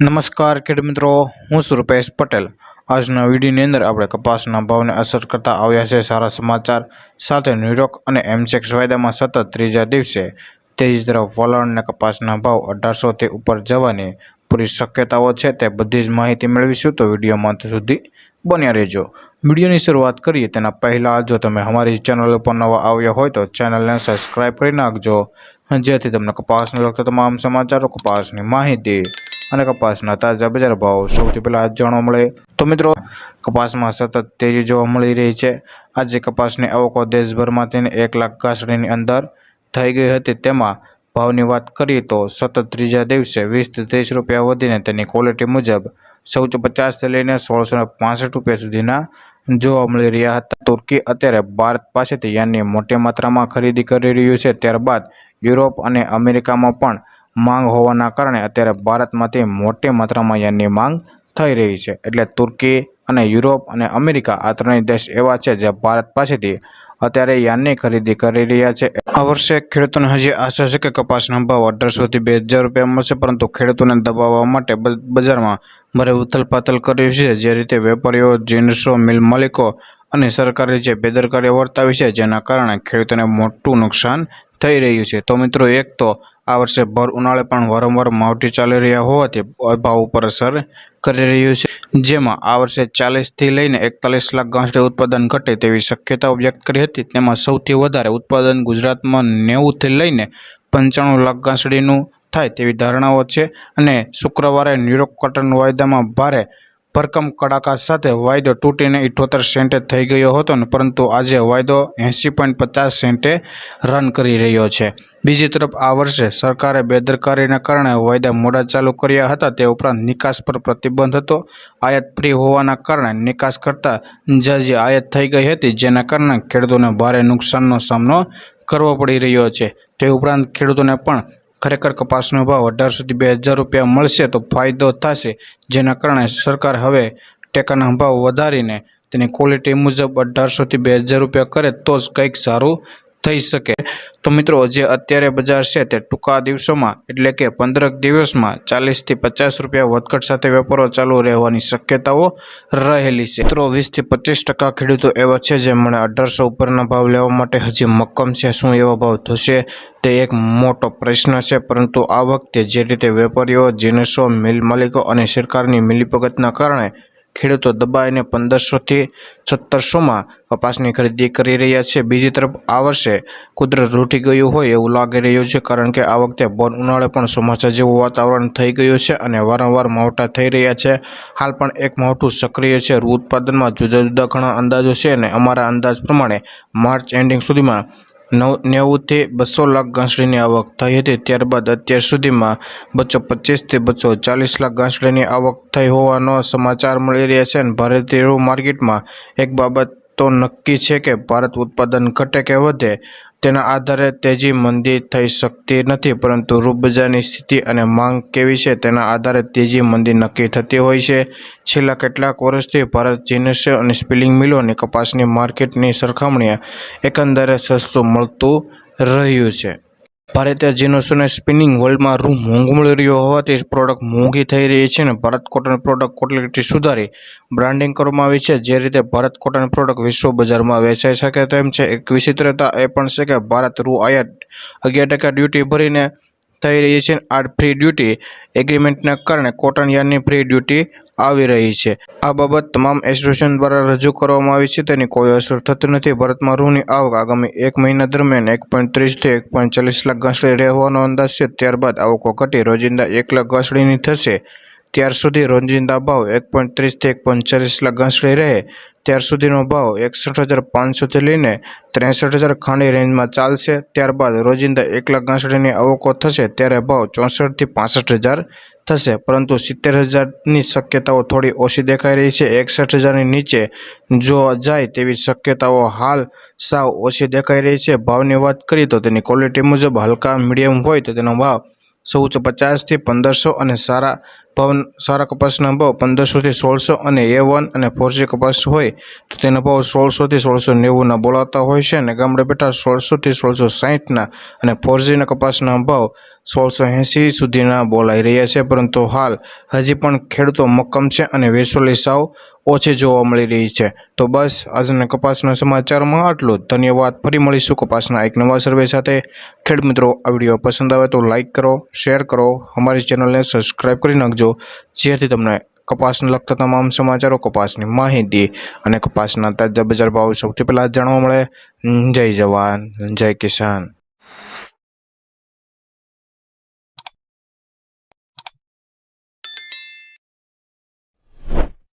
નમસ્કાર ખેડૂત મિત્રો, હું છું રૂપેશ પટેલ. આજના વિડીયોની અંદર આપણે કપાસના ભાવને અસર કરતા આવ્યા છે. સારા સમાચાર સાથે ન્યુયોર્ક અને એમસેક્સ વાયદામાં સતત ત્રીજા દિવસે તેજી તરફ વલણને કપાસના ભાવ અઢારસોથી ઉપર જવાની પૂરી શક્યતાઓ છે તે બધી જ માહિતી મેળવીશું. તો વિડીયોમાં અંત સુધી બન્યા રહેજો. વિડીયોની શરૂઆત કરીએ તેના પહેલાં, જો તમે અમારી ચેનલ ઉપર નવા આવ્યા હોય તો ચેનલને સબસ્ક્રાઈબ કરી નાખજો. જેથી તમને કપાસને લગતા તમામ સમાચારો, કપાસની માહિતી અને કપાસના તાજા બજાર ભાવ સૌથી પહેલાં આજ જાણવા મળે. તો મિત્રો, કપાસમાં સતત તેજી જોવા મળી રહી છે. આજે કપાસની આવકો તેને એક લાખ ઘાસડીની અંદર થઈ ગઈ હતી. તેમાં ભાવની વાત કરીએ તો સતત ત્રીજા દિવસે વીસથી ત્રીસ રૂપિયા વધીને તેની ક્વોલિટી મુજબ સૌથી પચાસથી લઈને સોળસો પાસઠ રૂપિયા સુધીના જોવા મળી રહ્યા હતા. તુર્કી અત્યારે ભારત પાસેથી યાનની મોટી માત્રામાં ખરીદી કરી રહ્યું છે. ત્યારબાદ યુરોપ અને અમેરિકામાં પણ માંગ હોવાના કારણે અત્યારે ભારતમાંથી મોટી માત્રામાં યનની માંગ થઈ રહી છે. એટલે તુર્કી અને યુરોપ અને અમેરિકા આ ત્રણેય દેશ એવા છે જે ભારત પાસેથી અત્યારે યાનની ખરીદી કરી રહ્યા છે. આ વર્ષે ખેડૂતોને હજી આશા છે કે કપાસના ભાવ અઢારસોથી બે હજાર રૂપિયા મળશે, પરંતુ ખેડૂતોને દબાવવા માટે બજારમાં ભારે ઉથલપાથલ કર્યું છે. જે રીતે વેપારીઓ, જીનસો, મિલ માલિકો અને સરકારે જે બેદરકારી વર્તાવી છે, જેના કારણે ખેડૂતોને મોટું નુકસાન થઈ રહ્યું છે. તો મિત્રો, એક તો આ વર્ષે ભર ઉનાળે પણ વારંવાર માવઠી ચાલી રહ્યા હોવાથી ભાવ ઉપર અસર કરી રહ્યું છે. જેમાં આ વર્ષે ચાલીસથી લઈને એકતાલીસ લાખ ઘાસડી ઉત્પાદન ઘટે તેવી શક્યતાઓ વ્યક્ત કરી હતી. તેમાં સૌથી વધારે ઉત્પાદન ગુજરાતમાં નેવુંથી લઈને પંચાણું લાખ ઘાસડીનું થાય તેવી ધારણાઓ છે અને શુક્રવારે ન્યુયોર્ક કોટન વાયદામાં ભારે ભરકમ કડાકા સાથે વાયદો તૂટીને ઇઠોતેર સેન્ટે થઈ ગયો હતો ને પરંતુ આજે વાયદો એંસી પોઈન્ટ પચાસ સેન્ટે રન કરી રહ્યો છે. બીજી તરફ આ વર્ષે સરકારે બેદરકારીના કારણે વાયદા મોડા ચાલુ કર્યા હતા તે ઉપરાંત નિકાસ પર પ્રતિબંધ હતો. આયાત ફ્રી હોવાના કારણે નિકાસ કરતાં જાજી આયાત થઈ ગઈ હતી જેના કારણે ખેડૂતોને ભારે નુકસાનનો સામનો કરવો પડી રહ્યો છે. તે ઉપરાંત ખેડૂતોને પણ ખરેખર કપાસનો ભાવ અઢારસોથી બે હજાર રૂપિયા મળશે તો ફાયદો થશે. જેના કારણે સરકાર હવે ટેકાના ભાવ વધારીને તેની ક્વોલિટી મુજબ અઢારસોથી બે હજાર રૂપિયા કરે તો જ કંઈક સારું થઈ શકે. તો મિત્રો, જે અત્યારે બજાર છે તે ટૂંકા દિવસોમાં, એટલે કે પંદરક દિવસમાં ચાલીસથી પચાસ રૂપિયા વધઘટ સાથે વેપારો ચાલુ રહેવાની શક્યતાઓ રહેલી છે. મિત્રો, વીસથી પચીસ ટકા ખેડૂતો એવા છે જે મને અઢારસો ઉપરના ભાવ લેવા માટે હજી મક્કમ છે. શું એવા ભાવ થશે? તે એક મોટો પ્રશ્ન છે, પરંતુ આ વખતે જે રીતે વેપારીઓ, જીનસો, મિલ માલિકો અને સરકારની મિલીભગતના કારણે ખેડૂતો દબાઈને પંદરસોથી સત્તરસોમાં કપાસની ખરીદી કરી રહ્યા છે. બીજી તરફ આ વર્ષે કુદરત રૂટી ગયું હોય એવું લાગી રહ્યું છે કારણ કે આ વખતે બોન ઉનાળે પણ ચોમાસા જેવું વાતાવરણ થઈ ગયું છે અને વારંવાર માવઠા થઈ રહ્યા છે. હાલ પણ એક માવઠું સક્રિય છે. રૂ ઉત્પાદનમાં જુદા જુદા ઘણા અંદાજો છે અને અમારા અંદાજ પ્રમાણે માર્ચ એન્ડિંગ સુધીમાં નવ નેવુંથી બસો લાખ ઘાસડીની આવક થઈ હતી. ત્યારબાદ અત્યાર સુધીમાં બસો પચીસથી બસો ચાલીસ લાખ ઘાસડીની આવક થઈ હોવાનો સમાચાર મળી રહ્યા છે અને ભારતીય માર્કેટમાં એક બાબત તો નક્કી છે કે ભારત ઉત્પાદન ઘટે કે વધે તેના આધારે તેજી મંદી થઈ શકતી નથી, પરંતુ રૂપબજારની સ્થિતિ અને માંગ કેવી છે તેના આધારે તેજી મંદી નક્કી થતી હોય છે. છેલ્લા કેટલાક વર્ષથી ભારત જીનસ અને સ્પિલિંગ મિલોની કપાસની માર્કેટની સરખામણીએ એકંદરે સસ્તું મળતું રહ્યું છે. ભારતીય જીનસ અને સ્પિનિંગ વર્લ્ડમાં રૂ મોંઘું મળી રહ્યો હોવાથી પ્રોડક્ટ મોંઘી થઈ રહી છે અને ભારત કોટન પ્રોડક્ટ ક્વોલિટી સુધારી બ્રાન્ડિંગ કરવામાં આવી છે. જે રીતે ભારત કોટન પ્રોડક્ટ વિશ્વ બજારમાં વેચાઈ શકે તેમ છે. એક વિચિત્રતા એ પણ છે કે ભારત રૂ આયાત અગિયાર ટકા ડ્યુટી ભરીને થઈ રહી છે. આ ફ્રી ડ્યુટી એગ્રીમેન્ટના કારણે કોટન યાર્ડની ફ્રી ડ્યુટી આવી રહી છે. આ બાબત તમામ એસોસિએશન દ્વારા રજૂ કરવામાં આવી છે. તેની કોઈ અસર થતી નથી. ભારતમાં રૂની આવક આગામી એક મહિના દરમિયાન એક પોઈન્ટ ત્રીસથી એક પોઈન્ટ ચાલીસ લાખ ઘાસડી રહેવાનો અંદાજ છે. ત્યારબાદ આવકો ઘટી રોજિંદા એક લાખ ઘાસડીની થશે. ત્યાર સુધી રોજિંદા ભાવ એક પોઈન્ટ ત્રીસથી એક પોઈન્ટ ચાલીસ લાખ ઘાસડી રહે. ત્યાર સુધીનો ભાવ એકસઠ હજાર પાંચસોથી લઈને ત્રેસઠ હજાર ખાંડી રેન્જમાં ચાલશે. ત્યારબાદ રોજિંદા એક લાખ ઘાસડીની આવકો થશે ત્યારે ભાવ ચોસઠથી પાસઠ હજાર થશે. પરંતુ સિત્તેર હજારની શક્યતાઓ થોડી ઓછી દેખાઈ રહી છે. એકસઠ હજારની નીચે જો જાય તેવી શક્યતાઓ હાલ સાવ ઓછી દેખાઈ રહી છે. ભાવની વાત કરીએ તો તેની ક્વોલિટી મુજબ હલકા મીડિયમ હોય તો તેનો ભાવ ચૌદસો પચાસથી પંદરસો અને સારા ભાવ સારા કપાસના ભાવ પંદરસોથી સોળસો અને એ વન અને ફોરજી કપાસ હોય તો તેના ભાવ સોળસોથી સોળસો નેવુંના બોલાતા હોય છે અને ગામડે બેઠા સોળસોથી સોળસો સાહીઠના અને ફોરજીના કપાસના ભાવ સોળસો એંસી સુધીના બોલાઈ રહ્યા છે. પરંતુ હાલ હજી પણ ખેડૂતો મક્કમ છે અને વેસોલી સાવ ઓછી જોવા મળી રહી છે. તો બસ આજના કપાસના સમાચારમાં આટલું ધન્યવાદ. ફરી મળીશું કપાસના એક નવા સર્વે સાથે. ખેડ મિત્રો, આ વીડિયો પસંદ આવે તો લાઇક કરો, શેર કરો. અમારી ચેનલને સબસ્ક્રાઈબ કરી નાખજો. જેથી તમને કપાસને લગતા તમામ સમાચારો, કપાસની માહિતી અને કપાસના તાજા બજાર ભાવ સૌથી પહેલાં જાણવા મળે. જય જવાન, જય કિસાન.